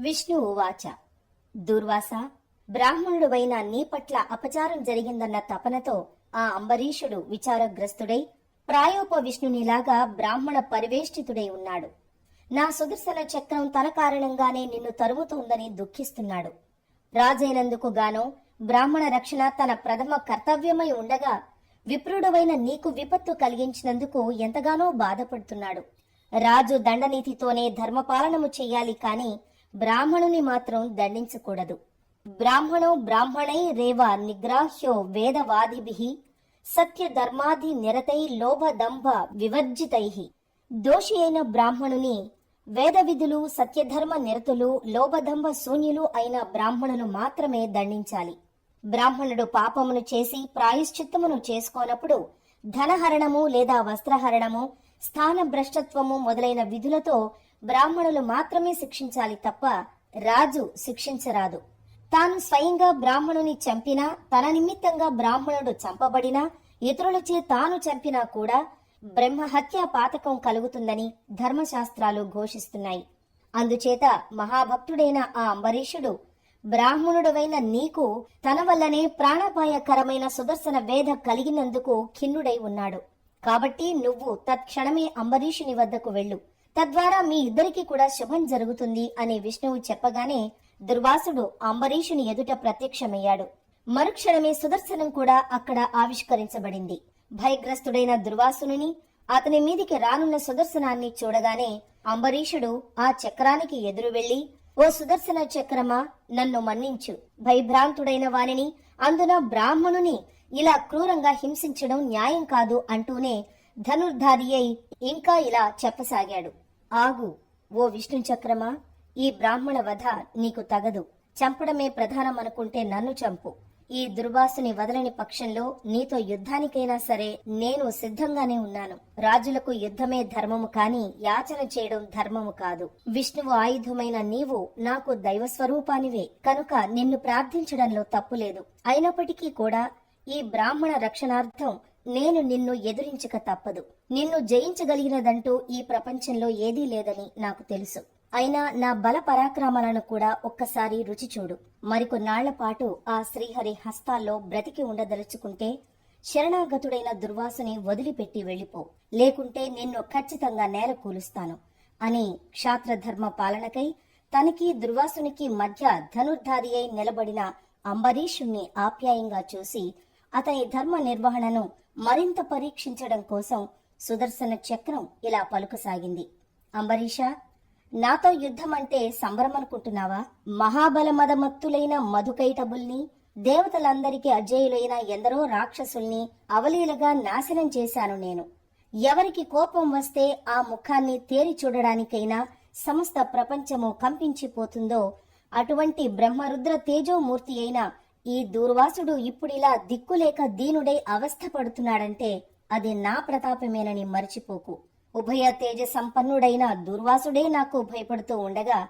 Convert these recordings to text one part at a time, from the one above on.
విష్ణు ఉవాచ. దుర్వాస బ్రాహ్మణుడువైన నీ పట్ల అపచారం జరిగిందన్న తపనతో ఆ అంబరీషుడు విచారగ్రస్తుడై ప్రాయోప విష్ణునిలాగా బ్రాహ్మణ పరివేష్టితుడై ఉన్నాడు. నా సుదర్శన చక్రం తన కారణంగానే నిన్ను తరుముతోందని దుఃఖిస్తున్నాడు. రాజైనందుకు గాను బ్రాహ్మణ రక్షణ తన ప్రథమ కర్తవ్యమై ఉండగా విప్రుడవైన నీకు విపత్తు కలిగించినందుకు ఎంతగానో బాధపడుతున్నాడు. రాజు దండనీతితోనే ధర్మపాలనము చెయ్యాలి కాని బ్రాహ్మణుని మాత్రం దండించకూడదు. బ్రాహ్మణో బ్రాహ్మణై రేవ నిగ్రాహ్యో వేదవాదిభి సత్య ధర్మాది నిరతై లోభ దంభ వివర్జితై. దోషి అయిన బ్రాహ్మణుని వేద విధులు సత్యధర్మ నిరతులు లోభదంభ శూన్యులు అయిన బ్రాహ్మణులు మాత్రమే దండించాలి. బ్రాహ్మణుడు పాపమును చేసి ప్రాయశ్చిత్తమును చేసుకోనప్పుడు ధనహరణము లేదా వస్త్రహరణము స్థాన భ్రష్టత్వము మొదలైన విధులతో బ్రాహ్మణులు మాత్రమే శిక్షించాలి తప్ప రాజు శిక్షించరాదు. తాను స్వయంగా బ్రాహ్మణుని చంపినా తన నిమిత్తంగా బ్రాహ్మణుడు చంపబడినా ఇతరులచే తాను చంపినా కూడా బ్రహ్మహత్య పాతకం కలుగుతుందని ధర్మశాస్త్రాలు ఘోషిస్తున్నాయి. అందుచేత మహాభక్తుడైన ఆ అంబరీషుడు బ్రాహ్మణుడవైన నీకు తన వల్లనే ప్రాణాపాయకరమైన సుదర్శన వేధ కలిగినందుకు ఖిన్నుడై ఉన్నాడు. కాబట్టి నువ్వు తత్క్షణమే అంబరీషుని వద్దకు వెళ్ళు. తద్వారా మీ ఇద్దరికీ కూడా శుభం జరుగుతుంది అని విష్ణువు చెప్పగానే దుర్వాసుడు అంబరీషుని ఎదుట ప్రత్యక్షమయ్యాడు. మరుక్షణమే సుదర్శనం కూడా అక్కడ ఆవిష్కరించబడింది. భయగ్రస్తుడైన దుర్వాసుని అతని మీదికి రానున్న సుదర్శనాన్ని చూడగానే అంబరీషుడు ఆ చక్రానికి ఎదురు వెళ్ళి ఓ సుదర్శన చక్రమా నన్ను మన్నించు. భయభ్రాంతుడైన వానిని అందున బ్రాహ్మణుని ఇలా క్రూరంగా హింసించడం న్యాయం కాదు అంటూనే ధనుర్ధారి అయి ఇంకా ఇలా చెప్పసాగాడు. ఆగు ఓ విష్ణు చక్రమా ఈ బ్రాహ్మణ వధ నీకు తగదు. చంపడమే ప్రధానమనుకుంటే నన్ను చంపు. ఈ దుర్వాసుని వదలని పక్షంలో నీతో యుద్ధానికైనా సరే నేను సిద్ధంగానే ఉన్నాను. రాజులకు యుద్ధమే ధర్మము కాని యాచన చేయడం ధర్మము కాదు. విష్ణువు ఆయుధమైన నీవు నాకు దైవ స్వరూపానివే కనుక నిన్ను ప్రార్థించడంలో తప్పులేదు అయినప్పటికీ కూడా ఈ బ్రాహ్మణ రక్షణార్థం నేను నిన్ను ఎదురించక తప్పదు. నిన్ను జయించగలిగినదంటూ ఈ ప్రపంచంలో ఏదీ లేదని నాకు తెలుసు. అయినా నా బల పరాక్రమాలను కూడా ఒక్కసారి రుచి చూడు. మరికొన్నాళ్ళ పాటు ఆ శ్రీహరి హస్తాల్లో బ్రతికి ఉండదలుచుకుంటే శరణాగతుడైన దుర్వాసుని వదిలిపెట్టి వెళ్ళిపో. లేకుంటే నిన్ను ఖచ్చితంగా నేల కూలుస్తాను అని క్షాత్రధర్మ పాలనకై తనకి దుర్వాసునికి మధ్య ధనుర్ధారి అయి నిలబడిన అంబరీషుణ్ణి ఆప్యాయంగా చూసి అతని ధర్మ నిర్వహణను మరింత పరీక్షించడం కోసం సుదర్శన చక్రం ఇలా పలుకసాగింది. అంబరీష నాతో యుద్ధం అంటే సంబరమనుకుంటున్నావా మహాబలమదమత్తులైన మధుకైటబుల్ని దేవతలందరికీ అజేయులైన ఎందరో రాక్షసుల్ని అవలీలగా నాశనం చేశాను నేను. ఎవరికి కోపం వస్తే ఆ ముఖాన్ని తేరి చూడడానికైనా సమస్త ప్రపంచము కంపించిపోతుందో అటువంటి బ్రహ్మరుద్ర తేజోమూర్తి అయిన ఈ దూర్వాసుడు ఇప్పుడిలా దిక్కులేక దీనుడై అవస్థపడుతున్నాడంటే అది నా ప్రతాపమేనని మర్చిపోకు. ఉభయ తేజ సంపన్నుడైన దుర్వాసుడే నాకు భయపడుతూ ఉండగా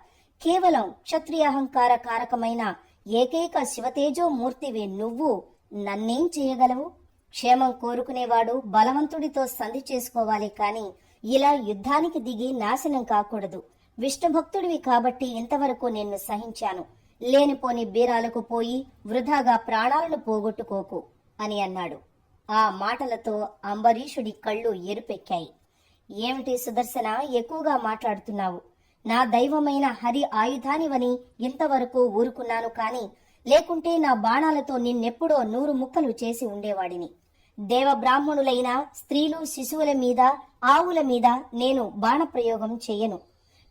కేవలం క్షత్రియాహంకార కారకమైన ఏకైక శివతేజో మూర్తివే నువ్వు నన్నేం చేయగలవు? క్షేమం కోరుకునేవాడు బలవంతుడితో సంధి చేసుకోవాలి కాని ఇలా యుద్ధానికి దిగి నాశనం కాకూడదు. విష్ణుభక్తుడివి కాబట్టి ఇంతవరకు నిన్ను సహించాను. లేనిపోని బీరాలకు పోయి వృధాగా ప్రాణాలను పోగొట్టుకోకు అని అన్నాడు. ఆ మాటలతో అంబరీషుడి కళ్ళు ఎరుపెక్కాయి. ఏమిటి సుదర్శన ఎక్కువగా మాట్లాడుతున్నావు? నా దైవమైన హరి ఆయుధానివని ఇంతవరకు ఊరుకున్నాను కాని లేకుంటే నా బాణాలతో నిన్నెప్పుడో నూరు ముక్కలు చేసి ఉండేవాడిని. దేవ బ్రాహ్మణులైన స్త్రీలు శిశువుల మీద ఆవుల మీద నేను బాణప్రయోగం చెయ్యను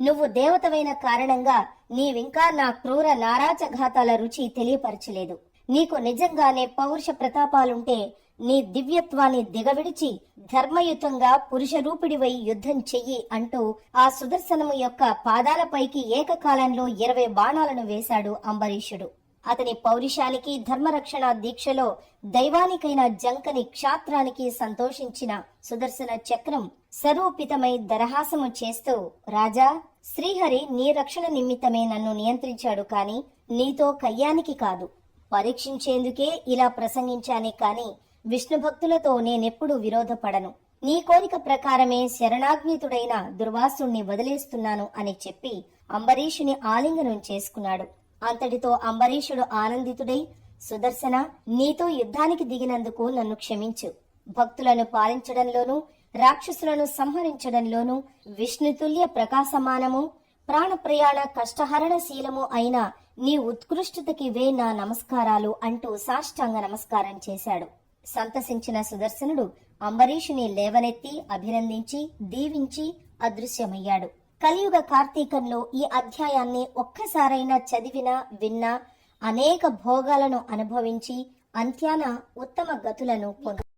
నువ్వు దేవతవైన కారణంగా నీవింకా నా క్రూర నారాజఘాతాల రుచి తెలియపరచలేదు. నీకు నిజంగానే పౌరుష ప్రతాపాలుంటే నీ దివ్యత్వాన్ని దిగవిడిచి ధర్మయుతంగా పురుషరూపిడివై యుద్ధం చెయ్యి అంటూ ఆ సుదర్శనము యొక్క పాదాలపైకి ఏకకాలంలో ఇరవై బాణాలను వేశాడు అంబరీషుడు. అతని పౌరుషానికి ధర్మరక్షణ దీక్షలో దైవానికైన జంకని క్షాత్రానికి సంతోషించిన సుదర్శన చక్రం సరూపితమై దరహాసము చేస్తూ రాజా శ్రీహరి నీ రక్షణ నిమిత్తమే నన్ను నియంత్రించాడు కాని నీతో కయ్యానికి కాదు. పరీక్షించేందుకే ఇలా ప్రసంగించానే కాని విష్ణు భక్తులతో నేనెప్పుడు విరోధపడను. నీ కోరిక ప్రకారమే శరణాగ్నితుడైన దుర్వాసుణ్ణి వదిలేస్తున్నాను అని చెప్పి అంబరీషుని ఆలింగనం చేసుకున్నాడు. అంతటితో అంబరీషుడు ఆనందితుడై సుదర్శన నీతో యుద్ధానికి దిగినందుకు నన్ను క్షమించు. భక్తులను పాలించడంలోనూ రాక్షసులను సంహరించడంలోనూ విష్ణుతుల్య ప్రకాశమానము ప్రాణప్రయాణ కష్టహరణశీలము అయిన నీ ఉత్కృష్టతకి వే నా నమస్కారాలు అంటూ సాష్టాంగ నమస్కారం చేశాడు. సంతసించిన సుదర్శనుడు అంబరీషుని లేవనెత్తి అభినందించి దీవించి అదృశ్యమయ్యాడు. కలియుగ కార్తీకంలో ఈ అధ్యాయాన్ని ఒక్కసారైనా చదివినా విన్నా అనేక భోగాలను అనుభవించి అంత్యాన ఉత్తమ గతులను పొందు